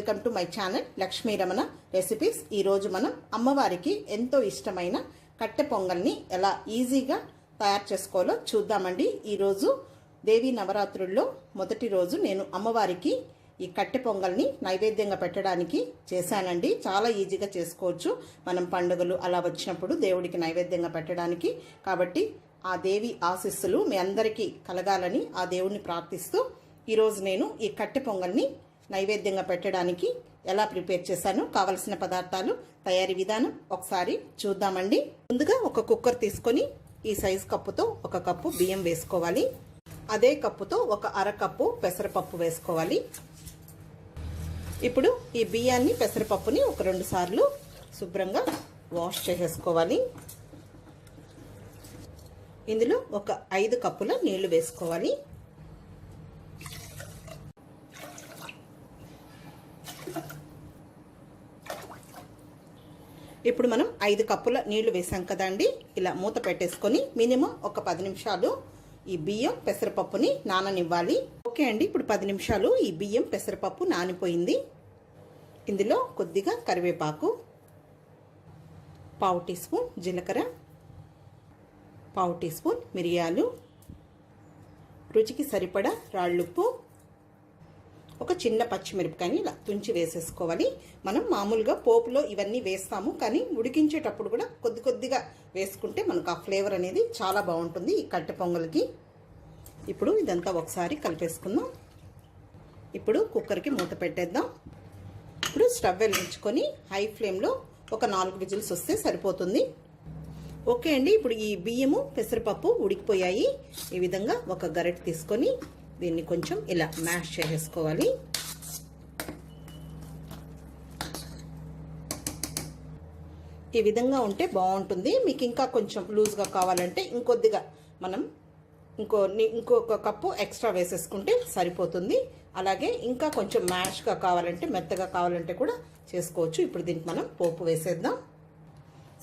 Welcome to my channel Lakshmi Ramana recipes ఈరోజు మనం అమ్మవారికి ఎంతో ఇష్టమైన కట్టె పొంగల్ని ఎలా ఈజీగా తయారు చేసుకోవాలో చూద్దామండి. ఈరోజు దేవీ నవరాత్రుల్లో మొదటి రోజు నేను అమ్మవారికి ఈ కట్టె పొంగల్ని నైవేద్యంగా పెట్టడానికి చేశానండి. చాలా ఈజీగా చేసుకోవచ్చు. మనం పండుగలు అలా వచ్చినప్పుడు దేవుడికి నైవేద్యంగా పెట్టడానికి. కాబట్టి ఆ దేవి ఆశీస్సులు మీ అందరికీ కలగాలని ఆ దేవుణ్ణి ప్రార్థిస్తూ ఈరోజు నేను ఈ కట్టె పొంగల్ని నైవేద్యంగా పెట్టడానికి ఎలా ప్రిపేర్ చేశాను కావలసిన పదార్థాలు తయారీ విధానం ఒకసారి చూద్దామండి. ముందుగా ఒక కుక్కర్ తీసుకొని ఈ సైజ్ కప్పుతో ఒక కప్పు బియ్యం వేసుకోవాలి. అదే కప్పుతో ఒక అర కప్పు పెసరపప్పు వేసుకోవాలి. ఇప్పుడు ఈ బియ్యాన్ని పెసరపప్పుని ఒక రెండు సార్లు శుభ్రంగా వాష్ చేసేసుకోవాలి. ఇందులో ఒక ఐదు కప్పుల నీళ్ళు వేసుకోవాలి. ఇప్పుడు మనం ఐదు కప్పుల నీళ్ళు వేసాం కదండి. ఇలా మూత పెట్టేసుకొని మినిమం ఒక పది నిమిషాలు ఈ బియ్యం పెసరపప్పుని నాననివ్వాలి. ఓకే అండి ఇప్పుడు పది నిమిషాలు ఈ బియ్యం పెసరపప్పు నానిపోయింది. ఇందులో కొద్దిగా కరివేపాకు పావు టీ స్పూన్ జీలకర్ర పావు టీ స్పూన్ మిరియాలు రుచికి సరిపడా రాళ్ళుప్పు ఒక చిన్న పచ్చిమిరపకాయని ఇలా తుంచి వేసేసుకోవాలి. మనం మామూలుగా పోపులో ఇవన్నీ వేస్తాము కానీ ఉడికించేటప్పుడు కూడా కొద్ది కొద్దిగా వేసుకుంటే మనకు ఆ ఫ్లేవర్ అనేది చాలా బాగుంటుంది ఈ కట్టె పొంగల్కి. ఇప్పుడు ఇదంతా ఒకసారి కలిపేసుకుందాం. ఇప్పుడు కుక్కర్కి మూత పెట్టేద్దాం. ఇప్పుడు స్టవ్ వెలిగించుకొని హై ఫ్లేమ్లో ఒక నాలుగు విజిల్స్ వస్తే సరిపోతుంది. ఓకే అండి ఇప్పుడు ఈ బియ్యము పెసరపప్పు ఉడికిపోయాయి. ఈ విధంగా ఒక గరెట్ తీసుకొని దీన్ని కొంచెం ఇలా మ్యాష్ చేసేసుకోవాలి. ఈ విధంగా ఉంటే బాగుంటుంది. మీకు ఇంకా కొంచెం లూజ్గా కావాలంటే ఇంకొద్దిగా మనం ఇంకో ఇంకొక కప్పు ఎక్స్ట్రా వేసేసుకుంటే సరిపోతుంది. అలాగే ఇంకా కొంచెం మ్యాష్గా కావాలంటే మెత్తగా కావాలంటే కూడా చేసుకోవచ్చు. ఇప్పుడు దీనికి మనం పోపు వేసేద్దాం.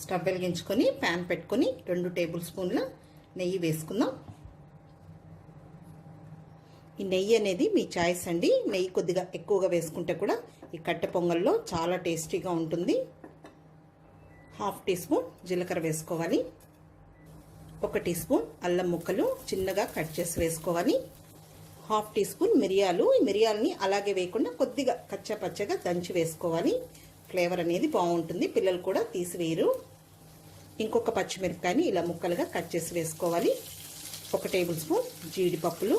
స్టవ్ వెలిగించుకొని ప్యాన్ పెట్టుకొని రెండు టేబుల్ స్పూన్ల నెయ్యి వేసుకుందాం. ఈ నెయ్యి అనేది మీ చాయిస్ అండి. నెయ్యి కొద్దిగా ఎక్కువగా వేసుకుంటే కూడా ఈ కట్టె పొంగల్లో చాలా టేస్టీగా ఉంటుంది. హాఫ్ టీ స్పూన్ జీలకర్ర వేసుకోవాలి. ఒక టీ స్పూన్ అల్లం ముక్కలు చిన్నగా కట్ చేసి వేసుకోవాలి. హాఫ్ టీ స్పూన్ మిరియాలు. ఈ మిరియాలని అలాగే వేయకుండా కొద్దిగా కచ్చపచ్చగా దంచి వేసుకోవాలి. ఫ్లేవర్ అనేది బాగుంటుంది. పిల్లలు కూడా తీసివేయరు. ఇంకొక పచ్చిమిరపకాయని ఇలా ముక్కలుగా కట్ చేసి వేసుకోవాలి. ఒక టేబుల్ స్పూన్ జీడిపప్పులు.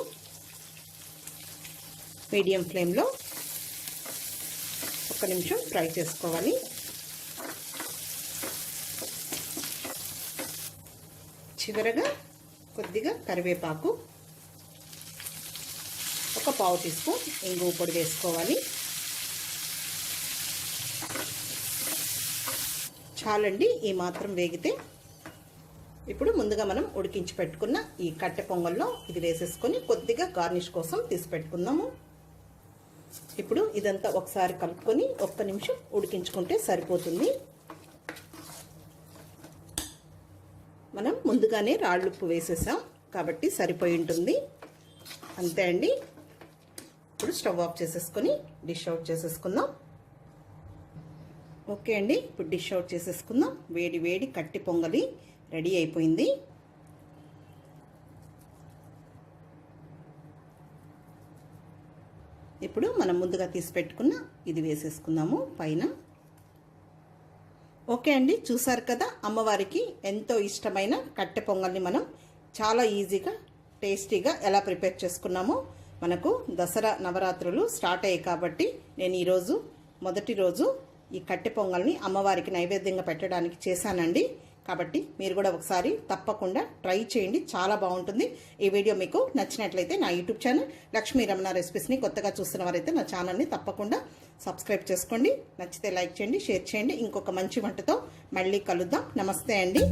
మీడియం ఫ్లేమ్లో ఒక నిమిషం ఫ్రై చేసుకోవాలి. చివరగా కొద్దిగా కరివేపాకు ఒక పావు టీ స్పూన్ ఇంగువ పొడి వేసుకోవాలి. చాలండి ఈ మాత్రం వేగితే. ఇప్పుడు ముందుగా మనం ఉడికించి పెట్టుకున్న ఈ కట్టె పొంగల్లో ఇది వేసేసుకొని కొద్దిగా గార్నిష్ కోసం తీసి పెట్టుకుందాము. ఇప్పుడు ఇదంతా ఒకసారి కలుపుకొని ఒక్క నిమిషం ఉడికించుకుంటే సరిపోతుంది. మనం ముందుగానే రాళ్ళుప్పు వేసేసాం కాబట్టి సరిపోయి ఉంటుంది. అంతే అండి. ఇప్పుడు స్టవ్ ఆఫ్ చేసేసుకొని డిష్ అవుట్ చేసేసుకుందాం. ఓకే అండి. ఇప్పుడు డిష్ అవుట్ చేసేసుకుందాం. వేడి వేడి కట్టి పొంగలి రెడీ అయిపోయింది. ఇప్పుడు మనం ముందుగా తీసి పెట్టుకున్న ఇది వేసేసుకుందాము పైన. ఓకే అండి చూసారు కదా అమ్మవారికి ఎంతో ఇష్టమైన కట్టె పొంగల్ని మనం చాలా ఈజీగా టేస్టీగా ఎలా ప్రిపేర్ చేసుకున్నామో మనకు దసరా నవరాత్రులు స్టార్ట్ అయ్యాయి కాబట్టి నేను ఈరోజు మొదటి రోజు ఈ కట్టె పొంగల్ని అమ్మవారికి నైవేద్యంగా పెట్టడానికి చేశానండి. కాబట్టి మీరు కూడా ఒకసారి తప్పకుండా ట్రై చేయండి. చాలా బాగుంటుంది. ఈ వీడియో మీకు నచ్చినట్లయితే నా యూట్యూబ్ ఛానల్ లక్ష్మీ రమణ రెసిపీస్ని కొత్తగా చూస్తున్న వారైతే నా ఛానల్ని తప్పకుండా సబ్స్క్రైబ్ చేసుకోండి. నచ్చితే లైక్ చేయండి షేర్ చేయండి. ఇంకొక మంచి వంటతో మళ్ళీ కలుద్దాం. నమస్తే అండి.